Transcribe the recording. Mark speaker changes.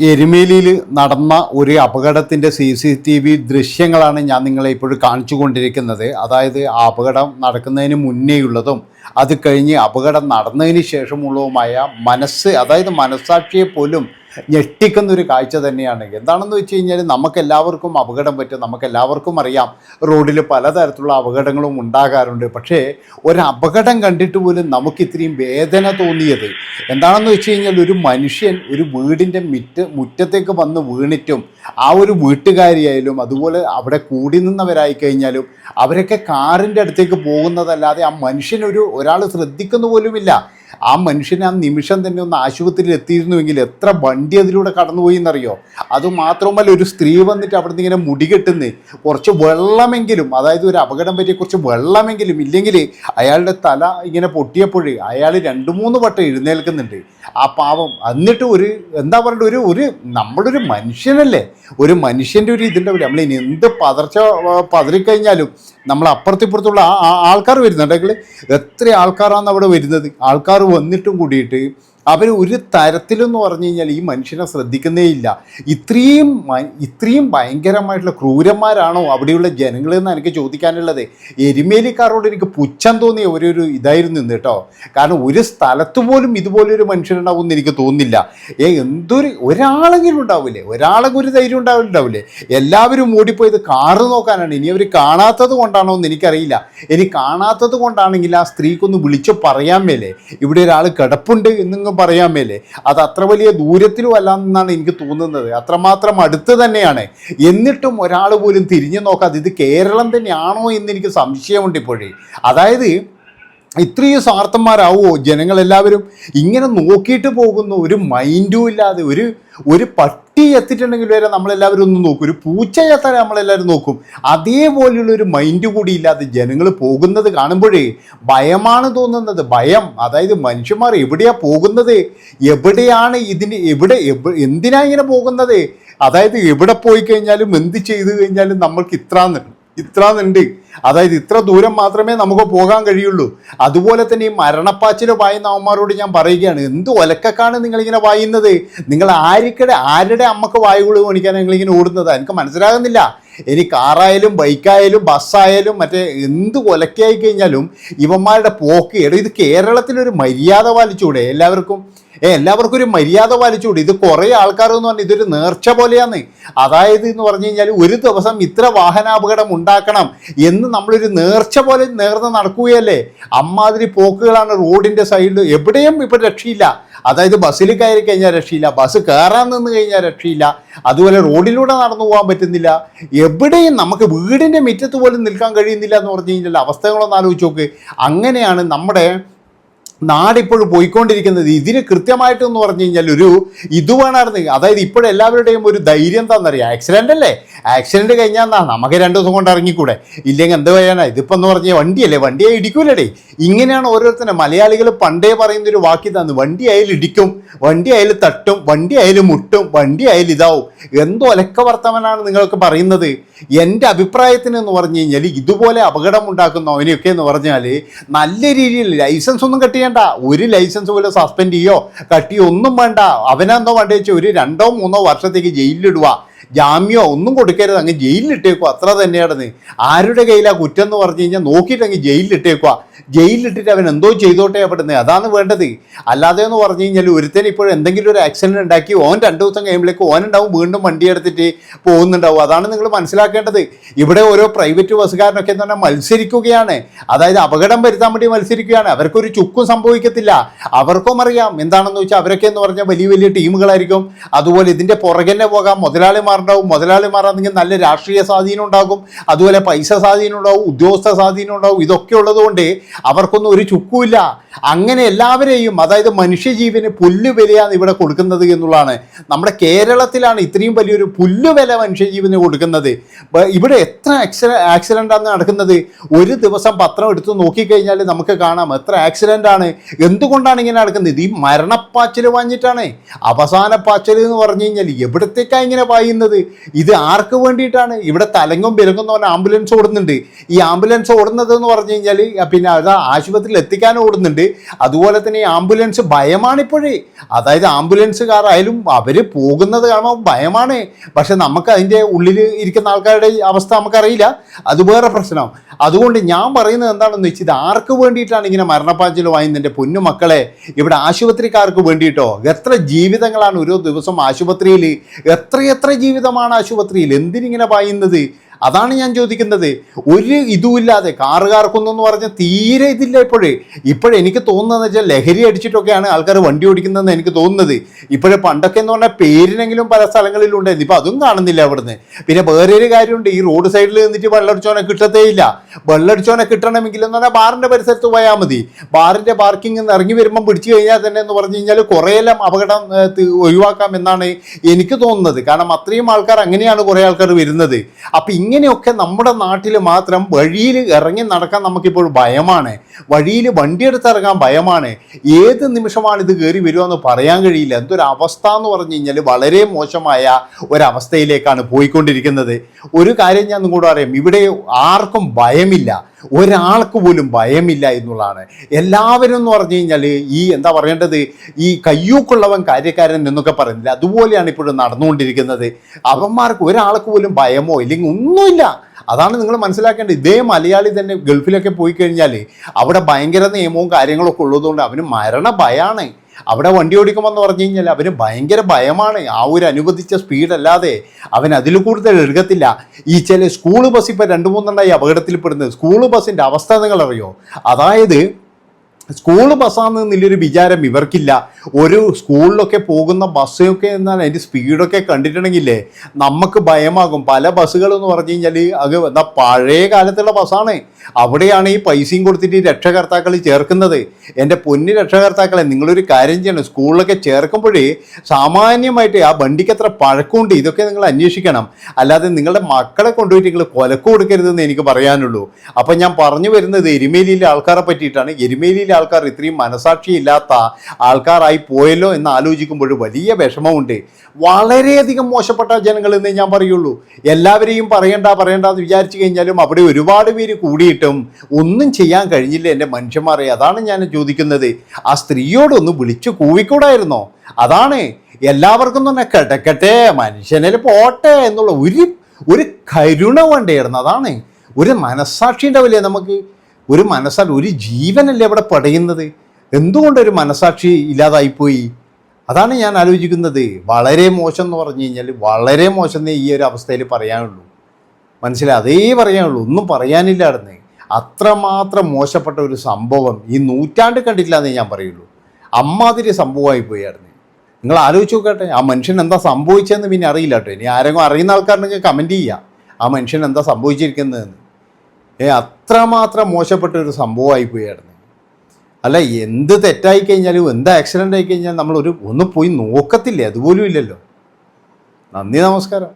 Speaker 1: എരുമേലിയിൽ നടന്ന ഒരു അപകടത്തിന്റെ സി സി ടി വി ദൃശ്യങ്ങളാണ് ഞാൻ നിങ്ങളെ ഇപ്പോഴും കാണിച്ചു കൊണ്ടിരിക്കുന്നത്. അതായത് ആ അപകടം നടക്കുന്നതിന് മുന്നേയുള്ളതും അത് കഴിഞ്ഞ് അപകടം നടന്നതിന് ശേഷമുള്ളതുമായ മനസ്സ് അതായത് മനസ്സാക്ഷിയെ പോലും ഞെട്ടിക്കുന്ന ഒരു കാഴ്ച തന്നെയാണ്. എന്താണെന്ന് വെച്ച് കഴിഞ്ഞാൽ നമുക്കെല്ലാവർക്കും അപകടം പറ്റും. നമുക്കെല്ലാവർക്കും അറിയാം. റോഡിൽ പലതരത്തിലുള്ള അപകടങ്ങളും ഉണ്ടാകാറുണ്ട്. പക്ഷേ ഒരു അപകടം കണ്ടിട്ട് പോലും നമുക്ക് ഇത്രയും വേദന തോന്നിയത് എന്താണെന്ന് വെച്ച് കഴിഞ്ഞാൽ ഒരു മനുഷ്യൻ ഒരു വീടിന്റെ മിറ്റ് മുറ്റത്തേക്ക് വന്ന് വീണിട്ടും ആ ഒരു വീട്ടുകാരിയായാലും അതുപോലെ അവിടെ കൂടി നിന്നവരായി കഴിഞ്ഞാലും അവരൊക്കെ കാറിന്റെ അടുത്തേക്ക് പോകുന്നതല്ലാതെ ആ മനുഷ്യനൊരു ഒരാൾ ശ്രദ്ധിക്കുന്ന പോലുമില്ല. ആ മനുഷ്യൻ ആ നിമിഷം തന്നെ ഒന്ന് ആശുപത്രിയിൽ എത്തിയിരുന്നുവെങ്കിൽ എത്ര വണ്ടി അതിലൂടെ കടന്നുപോയി എന്നറിയോ? അതുമാത്രമല്ല ഒരു സ്ത്രീ വന്നിട്ട് അവിടുന്ന് ഇങ്ങനെ മുടി കെട്ടുന്നേ. കുറച്ച് വെള്ളമെങ്കിലും അതായത് ഒരു അപകടം പറ്റിയ കുറച്ച് വെള്ളമെങ്കിലും ഇല്ലെങ്കിൽ അയാളുടെ തല ഇങ്ങനെ പൊട്ടിയപ്പോഴേ അയാൾ രണ്ട് മൂന്ന് വട്ടം എഴുന്നേൽക്കുന്നുണ്ട്. ആ പാവം എന്നിട്ട് ഒരു എന്താ പറയുക ഒരു ഒരു നമ്മളൊരു മനുഷ്യനല്ലേ? ഒരു മനുഷ്യന്റെ ഒരു ഇതുണ്ടാവില്ല നമ്മൾ ഇനി എന്ത് പതർച്ച പതറിക്കഴിഞ്ഞാലും നമ്മൾ അപ്പുറത്തിപ്പുറത്തുള്ള ആൾക്കാർ വരുന്നുണ്ടെങ്കിൽ എത്ര ആൾക്കാരാണ് അവിടെ വരുന്നത്? ആൾക്കാർ വന്നിട്ടും കൂടിയിട്ട് അവർ ഒരു തരത്തിലെന്ന് പറഞ്ഞു കഴിഞ്ഞാൽ ഈ മനുഷ്യനെ ശ്രദ്ധിക്കുന്നേ ഇല്ല ഇത്രയും ഇത്രയും ഭയങ്കരമായിട്ടുള്ള ക്രൂരന്മാരാണോ അവിടെയുള്ള ജനങ്ങളെന്ന് എനിക്ക് ചോദിക്കാനുള്ളത്. എരുമേലിക്കാരോട് എനിക്ക് പുച്ഛം തോന്നിയ ഒരു ഇതായിരുന്നു ഇന്ന് കേട്ടോ. കാരണം ഒരു സ്ഥലത്ത് പോലും ഇതുപോലൊരു മനുഷ്യനുണ്ടാവും എന്ന് എനിക്ക് തോന്നുന്നില്ല. ഏ എന്തൊരു ഒരാളെങ്കിലും ഉണ്ടാവില്ലേ? ഒരാളെങ്കിലും ഒരു ധൈര്യം ഉണ്ടാവില്ലേ എല്ലാവരും ഓടിപ്പോയത് കാറ് നോക്കാനാണ്. ഇനി അവർ കാണാത്തത് കൊണ്ടാണോ എന്ന് എനിക്കറിയില്ല. ഇനി കാണാത്തത് കൊണ്ടാണെങ്കിൽ ആ സ്ത്രീക്കൊന്ന് വിളിച്ചു പറയാൻ മേലേ. ഇവിടെ ഒരാൾ കിടപ്പുണ്ട് എന്നിങ്ങ് പറയാൻ മേലേ. അത് അത്ര വലിയ ദൂരത്തിലും അല്ല എന്നാണ് എനിക്ക് തോന്നുന്നത്. അത്രമാത്രം അടുത്ത് തന്നെയാണ്. എന്നിട്ടും ഒരാൾ പോലും തിരിഞ്ഞു നോക്കാതെ ഇത് കേരളം തന്നെയാണോ എന്ന് എനിക്ക് സംശയമുണ്ട് ഇപ്പോഴേ. അതായത് ഇത്രയും സ്വാർത്ഥന്മാരാവോ ജനങ്ങളെല്ലാവരും? ഇങ്ങനെ നോക്കിയിട്ട് പോകുന്ന ഒരു മൈൻഡും ഇല്ലാതെ ഒരു ഒരു പട്ടി എത്തിയിട്ടുണ്ടെങ്കിൽ വരെ നമ്മളെല്ലാവരും ഒന്ന് നോക്കും. ഒരു പൂച്ച എത്താൻ നമ്മളെല്ലാവരും നോക്കും. അതേപോലെയുള്ള ഒരു മൈൻഡ് കൂടി ഇല്ലാതെ ജനങ്ങൾ പോകുന്നത് കാണുമ്പോഴേ ഭയമാണ് തോന്നുന്നത്. ഭയം. അതായത് മനുഷ്യന്മാർ എവിടെയാണ് പോകുന്നത്? എവിടെയാണ് ഇതിന് എവിടെ എവ- എന്തിനാ ഇങ്ങനെ പോകുന്നത്? അതായത് എവിടെ പോയി കഴിഞ്ഞാലും എന്ത് ചെയ്തു കഴിഞ്ഞാലും നമ്മൾക്ക് ഇത്രാന്ന് ഇത്രാന്നുണ്ട് അതായത് ഇത്ര ദൂരം മാത്രമേ നമുക്ക് പോകാൻ കഴിയുള്ളൂ. അതുപോലെ തന്നെ ഈ മരണപ്പാച്ചിൽ വായുന്ന അമ്മമാരോട് ഞാൻ പറയുകയാണ്. എന്ത് ഒലക്കക്കാണ് നിങ്ങളിങ്ങനെ വായുന്നത്? നിങ്ങൾ ആരിക്കടെ ആരുടെ അമ്മയ്ക്ക് വായുകൾ കാണിക്കാൻ നിങ്ങളിങ്ങനെ ഓടുന്നത്? എനിക്ക് മനസ്സിലാകുന്നില്ല. ഇനി കാറായാലും ബൈക്കായാലും ബസ്സായാലും മറ്റേ എന്ത് ഒലക്കയായി കഴിഞ്ഞാലും ഇവന്മാരുടെ പോക്ക് ഇത് കേരളത്തിലൊരു മര്യാദ പാലിച്ചൂടെ എല്ലാവർക്കും? എല്ലാവർക്കും ഒരു മര്യാദ പാലിച്ചുകൂടി. ഇത് കുറേ ആൾക്കാരെന്ന് പറഞ്ഞാൽ ഇതൊരു നേർച്ച പോലെയാണ് അതായത് എന്ന് പറഞ്ഞു കഴിഞ്ഞാൽ ഒരു ദിവസം ഇത്ര വാഹനാപകടം ഉണ്ടാക്കണം എന്ന് നമ്മളൊരു നേർച്ച പോലെ നേർന്ന് നടക്കുകയല്ലേ? അമ്മാതിരി പോക്കുകളാണ് റോഡിന്റെ സൈഡിൽ എവിടെയും ഇപ്പം രക്ഷയില്ല. അതായത് ബസ്സിൽ കയറി കഴിഞ്ഞാൽ രക്ഷയില്ല. ബസ് കയറാൻ നിന്ന് കഴിഞ്ഞാൽ രക്ഷയില്ല. അതുപോലെ റോഡിലൂടെ നടന്നു പോകാൻ പറ്റുന്നില്ല. എവിടെയും നമുക്ക് വീടിന്റെ മുറ്റത്ത് പോലും നിൽക്കാൻ കഴിയുന്നില്ല എന്ന് പറഞ്ഞു കഴിഞ്ഞാൽ അവസ്ഥകളൊന്ന് ആലോചിച്ച് നോക്ക്. അങ്ങനെയാണ് നമ്മുടെ നാടിപ്പോഴും പോയിക്കൊണ്ടിരിക്കുന്നത് ഇതിന് കൃത്യമായിട്ടെന്ന് പറഞ്ഞു കഴിഞ്ഞാൽ ഒരു ഇത് വേണമായിരുന്നു. അതായത് ഇപ്പോഴെല്ലാവരുടെയും ഒരു ധൈര്യം എന്താണെന്നറിയാം? ആക്സിഡന്റ് അല്ലേ? ആക്സിഡന്റ് കഴിഞ്ഞാൽ എന്നാ നമുക്ക് രണ്ട് ദിവസം കൊണ്ട് ഇറങ്ങിക്കൂടെ? ഇല്ലെങ്കിൽ എന്ത് പറയാനാ? ഇതിപ്പോൾ എന്ന് പറഞ്ഞാൽ വണ്ടിയല്ലേ? വണ്ടിയെ ഇടിക്കൂലടേ. ഇങ്ങനെയാണ് ഓരോരുത്തരും മലയാളികൾ പണ്ടേ പറയുന്ന ഒരു വാക്കി തന്നു വണ്ടി അയൽ ഇടിക്കും വണ്ടി അയൽ തട്ടും വണ്ടി അയൽ മുട്ടും വണ്ടി അയൽ ഇതാവും. എന്തോ ഒലക്ക വർത്തമാനാണ് നിങ്ങൾക്ക് പറയുന്നത്. എന്റെ അഭിപ്രായത്തിന് എന്ന് പറഞ്ഞു കഴിഞ്ഞാൽ ഇതുപോലെ അപകടം ഉണ്ടാക്കുന്നവനെയൊക്കെ എന്ന് പറഞ്ഞാൽ നല്ല രീതിയിൽ ലൈസൻസ് ഒന്നും കട്ട് ചെയ്യണ്ട ഒരു ലൈസൻസ് പോലും സസ്പെൻഡ് ചെയ്യോ? കട്ടിയോ ഒന്നും വേണ്ട. അവനെന്തോ വേണ്ട വെച്ചാൽ ഒരു രണ്ടോ മൂന്നോ വർഷത്തേക്ക് ജയിലിലിടുക ജാമ്യമോ ഒന്നും കൊടുക്കരുത്. അങ്ങ് ജയിലിലിട്ടേക്കുക അത്ര തന്നെയാണെന്ന്. ആരുടെ കയ്യിലാണ് കുറ്റം എന്ന് പറഞ്ഞു കഴിഞ്ഞാൽ നോക്കിയിട്ട് അങ്ങ് ജയിലിലിട്ടേക്കുക ജയിലിലിട്ടിട്ട് അവൻ എന്തോ ചെയ്തോട്ടെ അവിടുന്ന്. അതാണ് വേണ്ടത്. അല്ലാതെ എന്ന് പറഞ്ഞു കഴിഞ്ഞാൽ ഒരുത്തൻ ഇപ്പോൾ എന്തെങ്കിലും ഒരു ആക്സിഡന്റ് ഉണ്ടാക്കി ഓൻ രണ്ട് ദിവസം കഴിയുമ്പോഴേക്ക് ഓനുണ്ടാവും വീണ്ടും വണ്ടി എടുത്തിട്ട് പോകുന്നുണ്ടാവും. അതാണ് നിങ്ങൾ മനസ്സിലാക്കേണ്ടത്. ഇവിടെ ഓരോ പ്രൈവറ്റ് ബസ്സുകാരനൊക്കെ എന്ന് പറഞ്ഞാൽ മത്സരിക്കുകയാണ്. അതായത് അപകടം വരുത്താൻ വേണ്ടി മത്സരിക്കുകയാണ്. അവർക്കൊരു ചുക്കും സംഭവിക്കത്തില്ല. അവർക്കും അറിയാം. എന്താണെന്ന് വെച്ചാൽ അവരൊക്കെ എന്ന് പറഞ്ഞാൽ വലിയ വലിയ ടീമുകളായിരിക്കും. അതുപോലെ ഇതിന്റെ പുറകെ പോകാം. മുതലാളിമാരുണ്ടാവും മുതലാളിമാരാണെങ്കിൽ നല്ല രാഷ്ട്രീയ സ്വാധീനം ഉണ്ടാകും അതുപോലെ പൈസ സ്വാധീനം ഉണ്ടാവും ഉദ്യോഗസ്ഥ സ്വാധീനം ഉണ്ടാവും ഇതൊക്കെ ഉള്ളതുകൊണ്ട് അവർക്കൊന്നും ഒരു ചുക്കുമില്ല. അങ്ങനെ എല്ലാവരെയും അതായത് മനുഷ്യജീവന് പുല്ല് വിലയാണ് ഇവിടെ കൊടുക്കുന്നത് എന്നുള്ളതാണ്. നമ്മുടെ കേരളത്തിലാണ് ഇത്രയും വലിയൊരു പുല്ല് വില മനുഷ്യജീവന് കൊടുക്കുന്നത്. ഇവിടെ എത്ര ആക്സിഡ ആക്സിഡന്റാണ് നടക്കുന്നത്? ഒരു ദിവസം പത്രം എടുത്ത് നോക്കിക്കഴിഞ്ഞാൽ നമുക്ക് കാണാം എത്ര ആക്സിഡന്റ് ആണ് എന്തുകൊണ്ടാണ് ഇങ്ങനെ നടക്കുന്നത്? ഈ മരണപ്പാച്ചിൽ വാങ്ങിയിട്ടാണ്. അവസാന പാച്ചിൽ എന്ന് പറഞ്ഞു കഴിഞ്ഞാൽ എവിടത്തേക്കാണ് ഇങ്ങനെ പായുന്നത്? പറയുന്നത്? ഇത് ആർക്ക് വേണ്ടിയിട്ടാണ്? ഇവിടെ തലങ്ങും വിലങ്ങും എന്ന് പറഞ്ഞാൽ ആംബുലൻസ് ഓടുന്നുണ്ട്. ഈ ആംബുലൻസ് ഓടുന്നത് എന്ന് പറഞ്ഞു കഴിഞ്ഞാൽ പിന്നെ അത് ആശുപത്രിയിൽ എത്തിക്കാൻ ഓടുന്നുണ്ട്. അതുപോലെ തന്നെ ഈ ആംബുലൻസ് ഭയമാണിപ്പോഴേ അതായത് ആംബുലൻസുകാരായാലും അവർ പോകുന്നത് കാണുമ്പോൾ ഭയമാണ്. പക്ഷെ നമുക്ക് അതിന്റെ ഉള്ളിൽ ഇരിക്കുന്ന ആൾക്കാരുടെ അവസ്ഥ നമുക്കറിയില്ല. അത് വേറെ പ്രശ്നം. അതുകൊണ്ട് ഞാൻ പറയുന്നത് എന്താണെന്ന് വെച്ചാൽ ഇത് ആർക്ക് വേണ്ടിയിട്ടാണ് ഇങ്ങനെ മരണപ്പാച്ചിൽ വായുന്നതിന്റെ പൊന്നു മക്കളെ ഇവിടെ ആശുപത്രിക്കാർക്ക് വേണ്ടിയിട്ടോ? എത്ര ജീവിതങ്ങളാണ് ഓരോ ദിവസം ആശുപത്രിയിൽ എത്രയെത്ര ജീവിതമാണ് ആശുപത്രിയിൽ എന്തിനിങ്ങനെ പായുന്നത്? അതാണ് ഞാൻ ചോദിക്കുന്നത്. ഒരു ഇതുമില്ലാതെ കാറുകാർക്കൊന്നെന്ന് പറഞ്ഞാൽ തീരെ ഇതില്ല ഇപ്പോഴേ. ഇപ്പോഴെനിക്ക് തോന്നുന്നതെന്ന് വെച്ചാൽ ലഹരി അടിച്ചിട്ടൊക്കെയാണ് ആൾക്കാർ വണ്ടി ഓടിക്കുന്നതെന്ന് എനിക്ക് തോന്നുന്നത്. ഇപ്പോഴേ പണ്ടൊക്കെ എന്ന് പറഞ്ഞാൽ പേരിനെങ്കിലും പല സ്ഥലങ്ങളിലും ഉണ്ടായിരുന്നു ഇപ്പം അതും കാണുന്നില്ല അവിടുന്ന്. പിന്നെ വേറൊരു കാര്യമുണ്ട്. ഈ റോഡ് സൈഡിൽ നിന്നിട്ട് വെള്ളടിച്ചോനെ കിട്ടത്തേ ഇല്ല വെള്ളടിച്ചോനെ കിട്ടണമെങ്കിൽ എന്ന് പറഞ്ഞാൽ ബാറിന്റെ പരിസരത്ത് പോയാൽ മതി. ബാറിന്റെ പാർക്കിംഗ് നിന്ന് ഇറങ്ങി വരുമ്പം പിടിച്ചു കഴിഞ്ഞാൽ തന്നെ എന്ന് പറഞ്ഞു കഴിഞ്ഞാൽ കുറേയെല്ലാം അപകടം ഒഴിവാക്കാം എന്നാണ് എനിക്ക് തോന്നുന്നത്. കാരണം അത്രയും ആൾക്കാർ അങ്ങനെയാണ് കുറേ ആൾക്കാർ വരുന്നത്. അപ്പം ഇങ്ങനെയൊക്കെ നമ്മുടെ നാട്ടിൽ മാത്രം വഴിയിൽ ഇറങ്ങി നടക്കാൻ നമുക്കിപ്പോൾ ഭയമാണ്. വഴിയിൽ വണ്ടിയെടുത്ത് ഇറങ്ങാൻ ഭയമാണ്. ഏത് നിമിഷമാണ് ഇത് കയറി വരുമെന്ന് പറയാൻ കഴിയില്ല. എന്തൊരു അവസ്ഥ എന്ന് പറഞ്ഞു കഴിഞ്ഞാൽ വളരെ മോശമായ ഒരവസ്ഥയിലേക്കാണ് പോയിക്കൊണ്ടിരിക്കുന്നത്. ഒരു കാര്യം ഞാൻ നിങ്ങളോട് അറിയാം ഇവിടെ ആർക്കും ഭയമില്ല. ഒരാൾക്ക് പോലും ഭയമില്ല എന്നുള്ളതാണ്. എല്ലാവരും എന്ന് പറഞ്ഞു കഴിഞ്ഞാൽ ഈ എന്താ പറയേണ്ടത്? ഈ കയ്യൂക്കുള്ളവൻ കാര്യക്കാരൻ എന്നൊക്കെ പറയുന്നില്ല? അതുപോലെയാണ് ഇപ്പോഴും നടന്നുകൊണ്ടിരിക്കുന്നത്. അവന്മാർക്ക് ഒരാൾക്ക് പോലും ഭയമോ ഇല്ലെങ്കിൽ ഒന്നുമില്ല. അതാണ് നിങ്ങൾ മനസ്സിലാക്കേണ്ടത്. ഇതേ മലയാളി തന്നെ ഗൾഫിലൊക്കെ പോയി കഴിഞ്ഞാൽ അവിടെ ഭയങ്കര നിയമവും കാര്യങ്ങളൊക്കെ ഉള്ളതുകൊണ്ട് അവന് മരണ ഭയമാണ് അവിടെ വണ്ടി ഓടിക്കുമെന്ന് പറഞ്ഞു കഴിഞ്ഞാൽ അവന് ഭയങ്കര ഭയമാണ്. ആ ഒരു അനുവദിച്ച സ്പീഡല്ലാതെ അവൻ അതിൽ കൂടുതൽ എടുക്കത്തില്ല. ഈ ചില സ്കൂൾ ബസ് ഇപ്പോൾ രണ്ട് മൂന്നെണ്ണമായി അപകടത്തിൽപ്പെടുന്നത്. സ്കൂൾ ബസ്സിന്റെ അവസ്ഥ നിങ്ങളറിയോ? അതായത് സ്കൂൾ ബസ്സാണെന്നുള്ളൊരു വിചാരം ഇവർക്കില്ല. ഒരു സ്കൂളിലൊക്കെ പോകുന്ന ബസ്സൊക്കെ എന്നാൽ അതിന്റെ സ്പീഡൊക്കെ കണ്ടിട്ടുണ്ടെങ്കിലേ നമുക്ക് ഭയമാകും. പല ബസ്സുകൾ എന്ന് പറഞ്ഞു കഴിഞ്ഞാൽ അത് എന്താ പഴയ കാലത്തുള്ള ബസ്സാണ് അവിടെയാണ് ഈ പൈസയും കൊടുത്തിട്ട് ഈ രക്ഷകർത്താക്കൾ ചേർക്കുന്നത്. എന്റെ പൊന്നു രക്ഷകർത്താക്കളെ നിങ്ങളൊരു കാര്യം ചെയ്യണം. സ്കൂളിലൊക്കെ ചേർക്കുമ്പോഴേ സാമാന്യമായിട്ട് ആ വണ്ടിക്ക് എത്ര പഴക്കമുണ്ട് ഇതൊക്കെ നിങ്ങൾ അന്വേഷിക്കണം. അല്ലാതെ നിങ്ങളുടെ മക്കളെ കൊണ്ടുപോയിട്ട് നിങ്ങൾ കൊലക്ക് കൊടുക്കരുതെന്ന് എനിക്ക് പറയാനുള്ളൂ. അപ്പം ഞാൻ പറഞ്ഞു വരുന്നത് എരുമേലിയിലെ ആൾക്കാരെ പറ്റിയിട്ടാണ്. എരുമേലിയിലെ ആൾക്കാർ ഇത്രയും മനസാക്ഷിയില്ലാത്ത ആൾക്കാരായി പോയല്ലോ എന്ന് ആലോചിക്കുമ്പോൾ വലിയ വിഷമമുണ്ട്. വളരെയധികം മോശപ്പെട്ട ജനങ്ങൾ എന്നേ ഞാൻ പറയുള്ളൂ. എല്ലാവരെയും പറയണ്ട പറയണ്ട എന്ന് വിചാരിച്ചു കഴിഞ്ഞാലും അവിടെ ഒരുപാട് പേര് കൂടിയിട്ടും ഒന്നും ചെയ്യാൻ കഴിഞ്ഞില്ല എന്റെ മനുഷ്യന്മാരെ. അതാണ് ഞാൻ ചോദിക്കുന്നത്. ആ സ്ത്രീയോടൊന്ന് വിളിച്ചു കൂവിക്കൂടായിരുന്നോ? അതാണ്. എല്ലാവർക്കും തന്നെ കിടക്കട്ടെ മനുഷ്യനെ പോട്ടെ എന്നുള്ള ഒരു ഒരു കരുണ വേണ്ടിയായിരുന്നു അതാണ്. ഒരു മനസ്സാക്ഷി ഉണ്ടാവില്ലേ നമുക്ക്? ഒരു മനസ്സാൽ ഒരു ജീവനല്ലേ അവിടെ പടയുന്നത്? എന്തുകൊണ്ട് ഒരു മനസ്സാക്ഷി ഇല്ലാതായിപ്പോയി? അതാണ് ഞാൻ ആലോചിക്കുന്നത്. വളരെ മോശം എന്ന് പറഞ്ഞു കഴിഞ്ഞാൽ വളരെ മോശം ഈ ഒരു അവസ്ഥയിൽ പറയാനുള്ളൂ. മനസ്സിലായി? അതേ പറയാനുള്ളൂ. ഒന്നും പറയാനില്ല പറയാനില്ലായിരുന്നു അത്രമാത്രം മോശപ്പെട്ട ഒരു സംഭവം ഈ നൂറ്റാണ്ട് കണ്ടില്ല എന്നേ ഞാൻ പറയുള്ളൂ. അമ്മാതിരി സംഭവമായി പോയായിരുന്നു നിങ്ങൾ ആലോചിച്ച് നോക്കട്ടെ. ആ മനുഷ്യൻ എന്താ സംഭവിച്ചതെന്ന് പിന്നെ അറിയില്ല കേട്ടോ. ഇനി ആരെങ്കിലും അറിയുന്ന ആൾക്കാരുണ്ടെങ്കിൽ കമന്റ് ചെയ്യുക. ആ മനുഷ്യൻ എന്താ സംഭവിച്ചിരിക്കുന്നതെന്ന്. ഏ അത്രമാത്രം മോശപ്പെട്ട ഒരു സംഭവമായി പോയായിരുന്നു അല്ല എന്ത് തെറ്റായി കഴിഞ്ഞാലും എന്ത് ആക്സിഡന്റ് ആയി കഴിഞ്ഞാൽ നമ്മൾ ഒരു ഒന്ന് പോയി നോക്കത്തില്ലേ? അതുപോലും ഇല്ലല്ലോ. നന്ദി നമസ്കാരം.